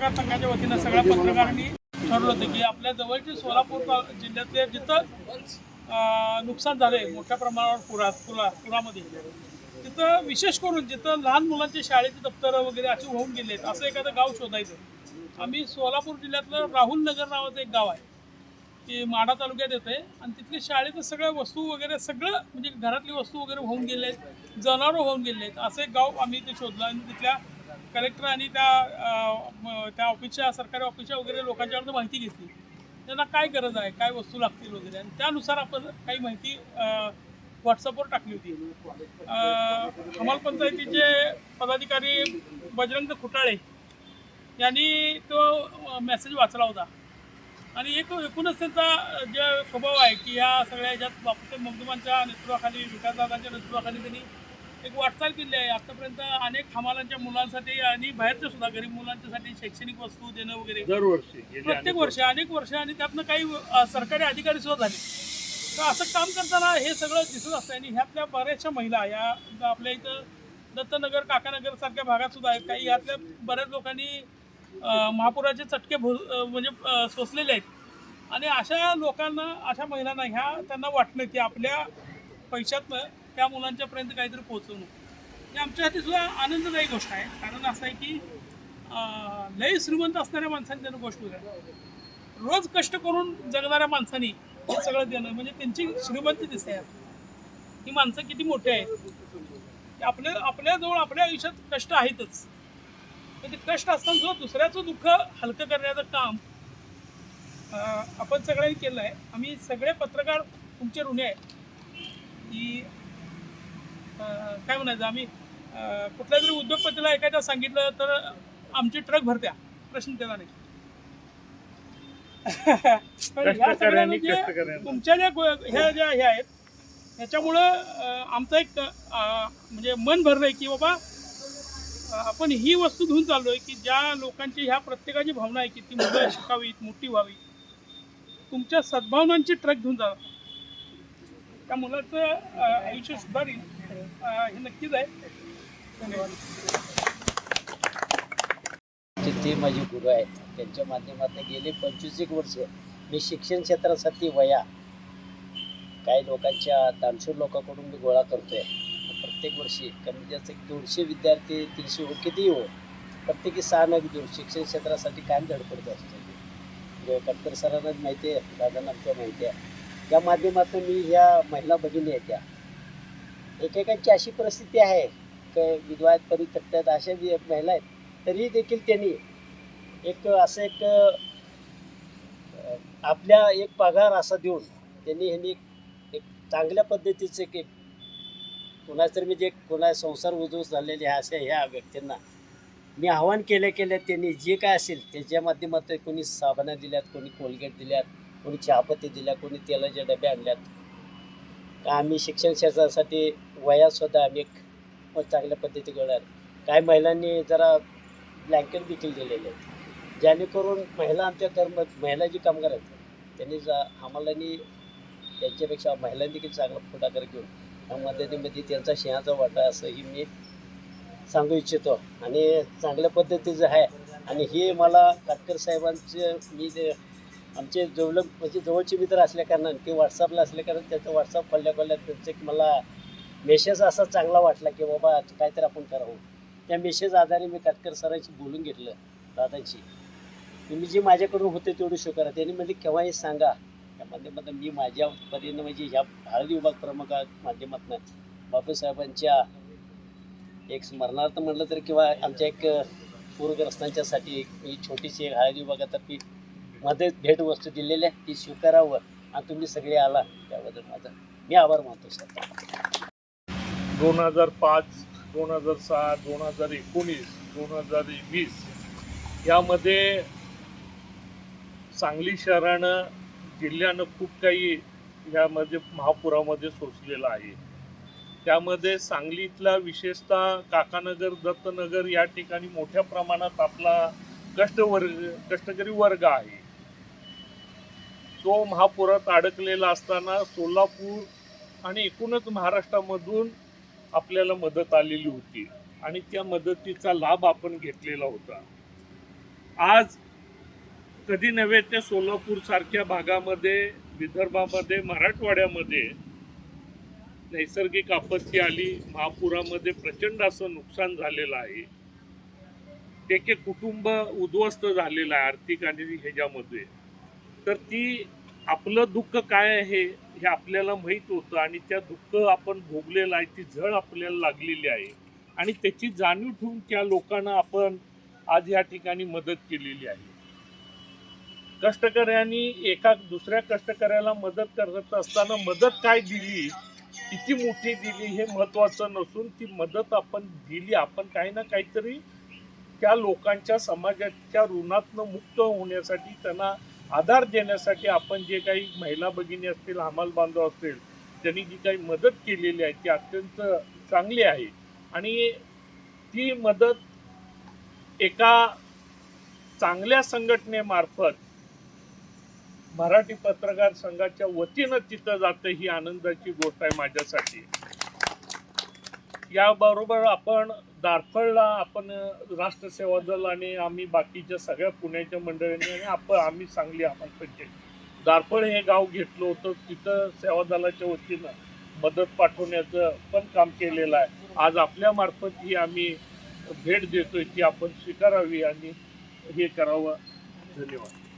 पत्रकार संघाच्या वतीनं सगळ्या पत्रकारांनी ठरवलं होतं की आपल्या जवळचे सोलापूर जिल्ह्यातले जिथं नुकसान झाले मोठ्या प्रमाणावर पुरात पुरा पुरामध्ये तिथं विशेष करून जिथं लहान मुलांचे शाळेचे दप्तरं वगैरे असे होऊन गेले आहेत असं एखादं गाव शोधायचं. आम्ही सोलापूर जिल्ह्यातलं राहुल नगर नावाचं एक गाव आहे ते माढा तालुक्यात येते आणि तिथले शाळेचं सगळ्या वस्तू वगैरे सगळं म्हणजे घरातली वस्तू वगैरे होऊन गेले आहेत जनावरं होऊन गेले आहेत असं एक गाव आम्ही ते शोधलं. आणि तिथल्या कलेक्टर आणि त्या त्या ऑफिसच्या सरकारी ऑफिसच्या वगैरे लोकांच्याकडून माहिती घेतली. त्यांना काय गरज आहे काय वस्तू लागतील वगैरे? आणि त्यानुसार आपण काही माहिती व्हॉट्सअपवर टाकली होती. हमाल पंचायतीचे पदाधिकारी बजरंग खुटाळे यांनी तो मेसेज वाचला होता. आणि एक एकूणच त्यांचा जे स्वभाव आहे की ह्या सगळ्या ह्याच्यात बापूसाहेब मगदुमांच्या नेतृत्वाखाली विकासदादांच्या नेतृत्वाखाली त्यांनी एक वाटचाल केली आहे. आतापर्यंत अनेक हमालांच्या मुलांसाठी आणि बाहेरच्या सुद्धा गरीब मुलांच्यासाठी शैक्षणिक वस्तू देणं वगैरे. दरवर्षी गेली प्रत्येक अनेक वर्ष अनेक वर्ष आणि त्यातनं काही अ, सरकारी अधिकारी सुद्धा झाले. तर असं काम करताना हे सगळं दिसत असतं आणि ह्यातल्या बऱ्याचशा महिला या आपल्या इथं दत्तनगर काकानगर सारख्या भागात सुद्धा आहेत. काही ह्यातल्या बऱ्याच लोकांनी अ, महापुराचे चटके भो अ, म्हणजे अ, सोसलेले आहेत. आणि अशा लोकांना अशा महिलांना ह्या त्यांना वाटणं की आपल्या पैशातनं त्या मुलांच्यापर्यंत काहीतरी पोहोचवणं. हे आमच्यासाठी सुद्धा आनंददायी गोष्ट आहे. कारण असं आहे की लय श्रीमंत असणाऱ्या माणसांनी त्यांना गोष्ट वेगळी रोज कष्ट करून जगणाऱ्या माणसांनी हे सगळं देणं म्हणजे त्यांची श्रीमंती दिसते. ही माणसं किती मोठी आहेत. आपल्या आपल्याजवळ आपल्या आयुष्यात कष्ट आहेतच. ते कष्ट असताना सुद्धा दुसऱ्याचं दुःख हलकं करण्याचं काम आपण सगळ्यांनी केलं आहे आम्ही सगळे पत्रकार तुमचे ऋणी आहे की काय म्हणायचं? आम्ही कुठल्या तरी उद्योगपतीला एखाद्या सांगितलं तर आमची ट्रक भरत्या. प्रश्न त्याला नाही. ह्या सगळ्या म्हणजे तुमच्या ज्या ह्या ज्या ह्या आहेत ह्याच्यामुळं आमचं एक म्हणजे मन भरलंय की बाबा आपण ही वस्तू घेऊन चाललोय की ज्या लोकांची ह्या प्रत्येकाची भावना आहे की ती मुलं शिकावीत मोठी व्हावी. तुमच्या सद्भावनांची ट्रक घेऊन जा. त्या मुलाचं आयुष्य सुधारील. हे नक्कीच आहे ते माझे गुरु आहेत त्यांच्या माध्यमातून गेले पंचवीस एक वर्ष. मी शिक्षण क्षेत्रासाठी वया. काही लोकांच्या दानशूर लोकांकडून मी गोळा करतोय. प्रत्येक वर्षी कमी जास्त एक दोनशे विद्यार्थी तीनशे हो कितीही हो प्रत्येकी सहा नग देऊन शिक्षण क्षेत्रासाठी कायम धडपडत असतो? म्हणजे कटकर सरांना माहिती आहे दादांना आमच्या माहिती आहे. त्या माध्यमातून मी ह्या महिला भगिनी आहेत त्या. एकेकांची अशी परिस्थिती आहे. की विधवा आहेत परित्यक्त अशा महिला आहेत तरी देखील त्यांनी एक असं एक आपल्या एक पगार असा देऊन त्यांनी ह्यांनी एक चांगल्या पद्धतीचं एक कोणाच तरी म्हणजे कोणा संसार उद्ध्वस्त झालेले ह्या अशा ह्या व्यक्तींना मी आव्हान केल्या केल्या त्यांनी जे काय असेल त्याच्या माध्यमातून कोणी साबणा दिल्यात कोणी कोलगेट दिल्यात कोणी चहापत्ती दिल्या कोणी तेलाच्या डबे आणल्यात. आम्ही शिक्षण क्षेत्रासाठी वयातसुद्धा आम्ही एक चांगल्या पद्धती करणार काही महिलांनी जरा ब्लँकेट देखील दिलेले आहेत. जेणेकरून महिला आमच्या कर्म महिला जी कामगार आहेत त्यांनी जा आम्हाला त्यांच्यापेक्षा महिलांनी देखील चांगला पुढाकार घेऊन या मदतीमध्ये त्यांचा सिंहाचा वाटा असंही मी सांगू इच्छितो. आणि चांगल्या पद्धतीचं आहे. आणि हे मला काटकर साहेबांचं मी ते आमचे जवळ म्हणजे जवळचे मित्र असल्याकारणानं ते व्हॉट्सअपला असल्याकारण त्याचं व्हॉट्सअप खोलल्या खोलल्या त्यांचं एक मला मेसेज असा चांगला वाटला की बाबा काहीतरी आपण करावं. त्या मेसेज आधारे मी काटकर सरांशी बोलून घेतलं दादांशी. तुम्ही जी माझ्याकडून होते तेवढं शो करा त्यांनी म्हणजे केव्हाही सांगा? त्या माध्यमातून मी माझ्या परीनं म्हणजे ह्या हळदी विभाग प्रमुख माध्यमातून. बापूसाहेबांच्या एक स्मरणार्थ म्हटलं तर किंवा आमच्या एक पूरग्रस्तांच्यासाठी एक मी छोटीशी एक हळदी विभागातर्फे मध्ये भेटवस्तू दिलेली आहे ती स्वीकारावं आणि तुम्ही सगळे आला त्याबद्दल माझा मी आभार मानतो सर. दोन हजार पाच दोन हजार सहा दोन हजार एकोणीस दोन हजार वीस यामध्ये सांगली शहरानं जिल्ह्यानं खूप काही यामध्ये महापुरामध्ये सोसलेलं आहे. त्यामध्ये सांगलीतला विशेषतः काकानगर दत्तनगर या ठिकाणी मोठ्या प्रमाणात आपला कष्टवर्ग कष्टकरी वर्ग आहे. तो महापुरात अडकलेला असताना सोलापूर आणि एकूणच महाराष्ट्रामधून आपल्याला मदत आलेली होती. आणि त्या मदतीचा लाभ आपण घेतलेला होता. आज कधी नव्हे ते सोलापूरसारख्या भागामध्ये विदर्भामध्ये मराठवाड्यामध्ये नैसर्गिक आपत्ती आली. महापुरामध्ये प्रचंड असं नुकसान झालेलं आहे. एक एक कुटुंब उद्ध्वस्त झालेलं आहे आर्थिक आणि ह्याच्यामध्ये. तर ती आपलं दुःख काय आहे हे आपल्याला माहीत होतं आणि त्या दुःख आपण भोगलेलं आहे ती झळ आपल्याला लागलेली आहे. आणि त्याची जाणीव ठेवून त्या लोकांना आपण आज या ठिकाणी मदत केलेली आहे. कष्टकऱ्यांनी एका दुसऱ्या कष्टकऱ्याला मदत करत असताना मदत काय दिली? किती मोठी दिली हे महत्वाचं नसून ती मदत आपण दिली. आपण काही ना काहीतरी त्या लोकांच्या समाजाच्या ऋणातनं मुक्त होण्यासाठी त्यांना आधार देण्यासाठी आपण जे काही महिला भगिनी असतील हमाल बांधव असतील त्यांनी जी काही मदत केलेली आहे ती अत्यंत चांगली आहे. आणि ती मदत एका चांगल्या संघटनेमार्फत मराठी पत्रकार संघाच्या वतीनं तिथं जातं ही आनंदाची गोष्ट आहे माझ्यासाठी. याबरोबर आपण दारफळला आपण राष्ट्रसेवा दल आणि आम्ही बाकीच्या सगळ्या पुण्याच्या मंडळींनी आणि आपण आम्ही सांगली आम्हाला दारफळ हे गाव घेतलं होतं तिथं सेवा दलाच्या वतीनं मदत पाठवण्याचं पण काम केलेलं आहे. आज आपल्या मार्फत ही आम्ही भेट देतोय ती आपण स्वीकारावी आणि हे करावं. धन्यवाद.